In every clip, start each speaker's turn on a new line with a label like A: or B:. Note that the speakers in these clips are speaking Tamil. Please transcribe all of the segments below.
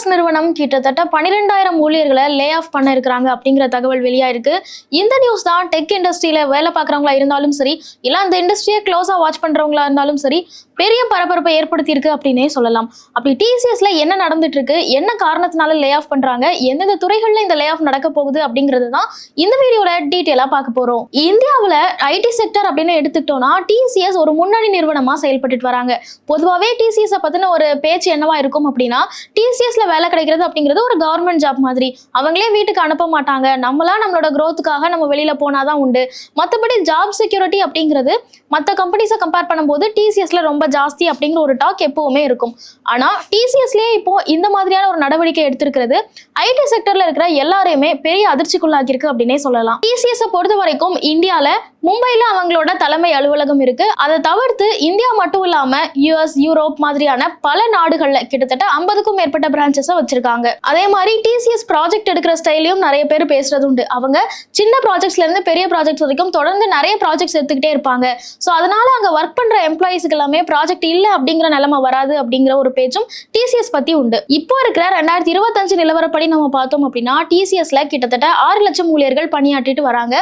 A: டிசிஎஸ் நிறுவனம் கிட்டத்தட்ட பன்னிரெண்டாயிரம் ஊழியர்களை லே ஆஃப் பண்ண இருக்கிறாங்க அப்படிங்கிற தகவல் வெளியாயிருக்கு. இந்த நியூஸ் தான் டெக் இண்டஸ்ட்ரியில வேலை பார்க்குறவங்களா இருந்தாலும் சரி இல்லை அந்த இண்டஸ்ட்ரியை க்ளோஸாக வாட்ச் பண்ணுறவங்களா இருந்தாலும் சரி பெரிய பரபரப்பை ஏற்படுத்தியிருக்கு அப்படின்னே சொல்லலாம். அப்படி டிசிஎஸ்ல என்ன நடந்துட்டு இருக்கு என்ன காரணத்தினால லே ஆஃப் பண்றாங்க எந்தெந்த துறைகள்ல இந்த லே ஆஃப் நடக்க போகுது அப்படிங்கிறது தான் இந்த வீடியோல டீட்டெயிலா பார்க்க போறோம். இந்தியாவில் ஐடி செக்டர் அப்படின்னு எடுத்துக்கிட்டோம்னா டிசிஎஸ் ஒரு முன்னணி நிறுவனமா செயல்பட்டுட்டு வராங்க. பொதுவாகவே டிசிஎஸ் பத்தின ஒரு பேச்சு என்னவா இருக்கும் அப்படின்னா டிசிஎஸ்ல வேலை கிடைக்கிறது அப்படிங்கிறது ஒரு கவர்மெண்ட் ஜாப் மாதிரி. அவங்களே வீட்டுக்கு அனுப்ப மாட்டாங்க. நம்மளா நம்மளோட க்ரோத்துக்காக நம்ம வெளியில போனாதான் உண்டு. மற்றபடி ஜாப் செக்யூரிட்டி அப்படிங்கிறது மற்ற கம்பெனிஸை கம்பேர் பண்ணும்போது டிசிஎஸ்ல ரொம்ப ஜாஸ்தி அப்படிங்கிற ஒரு டாக் எப்பவுமே இருக்கும். ஆனா டிசிஎஸ்லயே இப்போ இந்த மாதிரியான ஒரு நடவடிக்கை எடுத்திருக்கிறது ஐடி செக்டர்ல இருக்கிற எல்லாரையுமே பெரிய அதிர்ச்சிக்குள்ளாக்கியிருக்கு அப்படின்னே சொல்லலாம். டிசிஎஸ் பொறுத்த வரைக்கும் இந்தியால மும்பையில் அவங்களோட தலைமை அலுவலகம் இருக்கு. அதை தவிர்த்து இந்தியா மட்டும் இல்லாம யூஎஸ் யூரோப் மாதிரியான பல நாடுகள்ல கிட்டத்தட்ட ஐம்பதுக்கும் மேற்பட்ட பிரான்ச்சஸை வச்சிருக்காங்க. அதே மாதிரி டிசிஎஸ் ப்ராஜெக்ட் எடுக்கிற ஸ்டைலையும் நிறைய பேர் பேசுறது உண்டு. அவங்க சின்ன ப்ராஜெக்ட்ஸ்ல இருந்து பெரிய ப்ராஜெக்ட்ஸ் வரைக்கும் தொடர்ந்து நிறைய ப்ராஜெக்ட்ஸ் எடுத்துக்கிட்டே இருப்பாங்க. ஸோ அதனால அங்க ஒர்க் பண்ற எம்ப்ளாயிஸ்க்கு எல்லாமே ப்ராஜெக்ட் இல்ல அப்படிங்கிற நிலைமை வராது அப்படிங்கிற ஒரு பேச்சும் டிசிஎஸ் பத்தி உண்டு. இப்போ இருக்கிற ரெண்டாயிரத்தி இருபத்தஞ்சு நிலவரப்படி நம்ம பார்த்தோம் அப்படின்னா டிசிஎஸ்ல கிட்டத்தட்ட ஆறு லட்சம் ஊழியர்கள் பணியாற்றிட்டு வராங்க.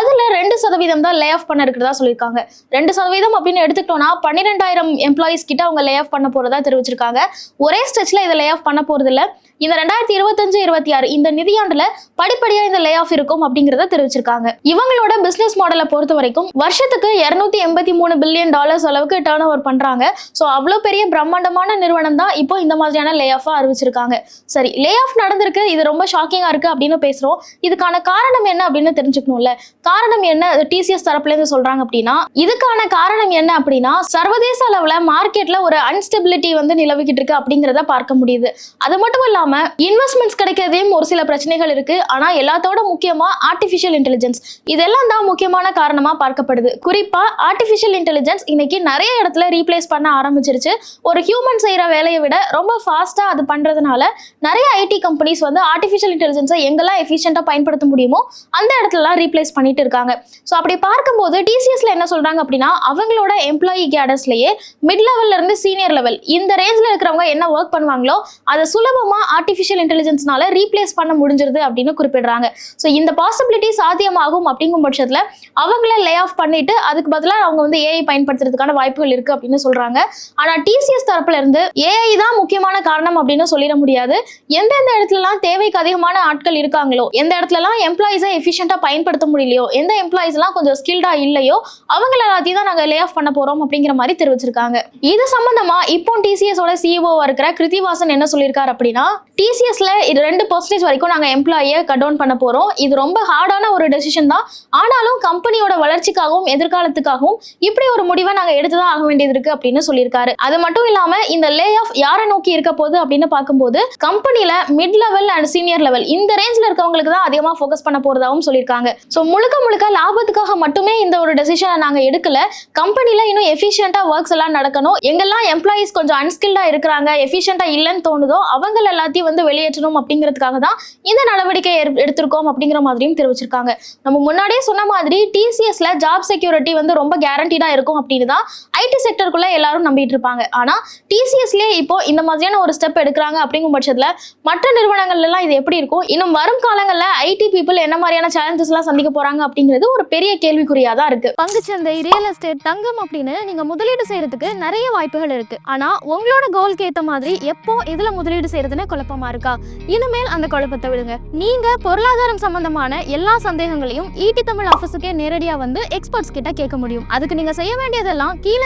A: அதுல ரெண்டு சதவீதம் தான் லே ஆஃப் பண்ண இருக்கிறதா சொல்லியிருக்காங்க. ரெண்டு சதவீதம் அப்படின்னு எடுத்துக்கிட்டோம்னா பன்னிரெண்டாயிரம் எம்ப்ளாயிஸ் கிட்ட அவங்க லே ஆஃப் பண்ண போறதா தெரிவிச்சிருக்காங்க. ஒரே ஸ்டெச்ல இதை லே ஆஃப் பண்ண போறது இல்ல. இந்த ரெண்டாயிரத்தி இருபத்தஞ்சு இருபத்தி ஆறு இந்த நிதியாண்டுல படிப்படியா இந்த லே ஆஃப் இருக்கும் அப்படிங்கறத தெரிவிச்சிருக்காங்க. இவங்களோட பிசினஸ் மாடலை பொறுத்த வரைக்கும் வருஷத்துக்கு இருநூத்தி எண்பத்தி மூணு பில்லியன் டாலர்ஸ் அளவுக்கு டேர்ன் ஓவர் பண்றாங்க. ஸோ அவ்வளோ பெரிய பிரம்மாண்டமான நிறுவனம் தான் இப்போ இந்த மாதிரியான லே ஆஃபா அறிவிச்சிருக்காங்க. சரி லே ஆஃப் நடந்திருக்கு இது ரொம்ப ஷாக்கிங்கா இருக்கு அப்படின்னு பேசுறோம். இதுக்கான காரணம் என்ன அப்படின்னு தெரிஞ்சுக்கணும்ல. காரணம் என்ன? டிசிஎஸ் தரப்புல இருந்து சொல்றாங்க அப்படின்னா இதுக்கான காரணம் என்ன அப்படின்னா சர்வதேச அளவுல மார்க்கெட்ல ஒரு அன்ஸ்டெபிலிட்டி வந்து நிலவிக்கிட்டு இருக்கு அப்படிங்கிறத பார்க்க முடியுது. அது மட்டும் இல்லாம இன்வெஸ்ட்மெண்ட்ஸ் கிடைக்கிறதையும் ஒரு சில பிரச்சனைகள் இருக்கு. ஆனா எல்லாத்தோட முக்கியமா ஆர்டிஃபிஷியல் இன்டெலிஜென்ஸ் இதெல்லாம் தான் முக்கியமான காரணமா பார்க்கப்படுது. குறிப்பா ஆர்டிஃபிஷியல் இன்டெலிஜென்ஸ் இன்னைக்கு நிறைய இடத்துல ரீப்ளேஸ் பண்ண ஆரம்பிச்சிருச்சு. ஒரு ஹியூமன் செய்யற வேலையை விட ரொம்ப ஃபாஸ்டா அது பண்றதுனால நிறைய ஐடி கம்பெனிஸ் வந்து ஆர்டிஃபிஷியல் இன்டெலிஜென்ஸை எங்கெல்லாம் எஃபிஷியண்டா பயன்படுத்த முடியுமோ அந்த இடத்துலலாம் ரீப்ளேஸ் பண்ணிட்டு இருக்காங்க. ஸோ அப்படி பார்க்கும்போது டிசிஎஸ்ல என்ன சொல்றாங்க அப்படின்னா அவங்களோட எம்ப்ளாயி கேடர்ஸ்லயே மிட் லெவல்ல இருந்து சீனியர் லெவல் இந்த ரேஞ்சில் இருக்கிறவங்க என்ன ஒர்க் பண்ணுவாங்களோ அதை சுலபமா ஆர்டிஃபிஷியல் இன்டெலிஜென்ஸ்னால ரீப்ளேஸ் பண்ண முடிஞ்சிருது அப்படின்னு குறிப்பிடுறாங்க. ஸோ இந்த பாசிபிலிட்டி சாத்தியமாகும் அப்படிங்கும் பட்சத்தில் அவங்கள லே ஆஃப் பண்ணிட்டு அதுக்கு பதிலாக அவங்க வந்து ஏஐ பயன்படுத்துறதுக்கான வாய்ப்புகள் இருக்கு அப்படின்னு சொல்றாங்க. ஆனா டிசிஎஸ் தரப்புல இருந்து ஏஐ தான் முக்கியமான காரணம் அப்படின்னு சொல்லிட முடியாது. எந்தெந்த இடத்துலலாம் தேவைக்கு அதிகமான ஆட்கள் இருக்காங்களோ எந்த இடத்துலலாம் எம்ப்ளாயிஸை எஃபிஷியண்டா பயன்படுத்த முடியலையோ எந்த எம்ப்ளாயிஸ்லாம் கொஞ்சம் ஸ்கில்டா இல்லையோ அவங்கள எல்லாத்தையும் தான் நாங்கள் லே ஆஃப் பண்ண போறோம் அப்படிங்கிற மாதிரி தெரிவிச்சிருக்காங்க. இது சம்பந்தமா இப்போ டிசிஎஸோட சிஇஓவா இருக்கிற கிருத்திவாசன் என்ன சொல்லியிருக்காரு அப்படின்னா டிசிஎஸ்ல இது ரெண்டு பர்சன்டேஜ் வரைக்கும் நாங்கள் எம்ப்ளாயை கட் டவுன் பண்ண போறோம். இது ரொம்ப ஹார்டான ஒரு டெசிஷன் தான். ஆனாலும் கம்பெனியோட வளர்ச்சிக்காகவும் எதிர்காலத்துக்காகவும் இப்படி ஒரு முடிவை நாங்கள் எடுத்து தான் ஆக வேண்டியது இருக்கு அப்படின்னு சொல்லியிருக்காரு. அது மட்டும் இல்லாம இந்த லே யாரை நோக்கி இருக்க போகுது அப்படின்னு பார்க்கும்போது கம்பெனில mid level and senior level இந்த ரேஞ்சில் இருக்கவங்களுக்கு தான் அதிகமாக ஃபோக்கஸ் பண்ண போறதாகவும் சொல்லியிருக்காங்க. ஸோ முழுக்க முழுக்க லாபத்துக்காக மட்டுமே இந்த ஒரு டெசிஷனை நாங்கள் எடுக்கல. கம்பெனில இன்னும் எஃபிஷியண்டா ஒர்க்ஸ் எல்லாம் நடக்கணும். எங்கெல்லாம் எம்ப்ளாயிஸ் கொஞ்சம் அன்ஸ்கில்டா இருக்கிறாங்க எஃபிஷியண்டா இல்லைன்னு தோணுதோ அவங்க எல்லாத்தையும் வந்து வெளியேற்றணும் அப்படிங்கிறதுக்காக தான் இந்த நடவடிக்கை எடுத்திருக்கோம் அப்படிங்கிற மாதிரியும் தெரிவிச்சிருக்காங்க. நம்ம முன்னாடியே சொன்ன மாதிரி டிசிஎஸ்ல ஜாப் செக்யூரிட்டி வந்து ரொம்ப கேரண்டீடா இருக்கும் அப்படின்னு தான் ஐடி செக்டருக்குள்ள எல்லாரும் நம்பிட்டு இருப்பாங்க. ஆனா டிசிஎஸ்லயே இப்போ இந்த மாதிரியான ஒரு ஸ்டெப் எடுக்கிறாங்க அப்படிங்கும் பட்சத்துல மற்ற நிறுவனங்கள்ல எல்லாம் இது எப்படி இருக்கும்? இன்னும் வரும் காலங்கள்ல ஐடி பீப்புள் என்ன மாதிரியான சேலஞ்சஸ் எல்லாம் சந்திக்க போறாங்க அப்படிங்கிறது ஒரு பெரிய கேள்விக்குறியா தான் இருக்கு.
B: பங்குச்சந்தை ரியல் எஸ்டேட் தங்கம் அப்படின்னு நீங்க முதலீடு செய்யறதுக்கு நிறைய வாய்ப்புகள் இருக்கு. ஆனா உங்களோட கோல்க்கு ஏத்த மாதிரி எப்போ எதுல முதலீடு செய்யறதுன்னு குழப்பமா இருக்கா? இனிமேல் அந்த குழப்பத்தை விடுங்க. நீங்க பொருளாதாரம் சம்பந்தமான எல்லா சந்தேகங்களையும் ஈட்டி தமிழ் ஆஃபீஸுக்கே நேரடியா வந்து எக்ஸ்பர்ட்ஸ் கிட்ட கேட்க முடியும். அதுக்கு நீங்க செய்ய வேண்டியதெல்லாம் கீழே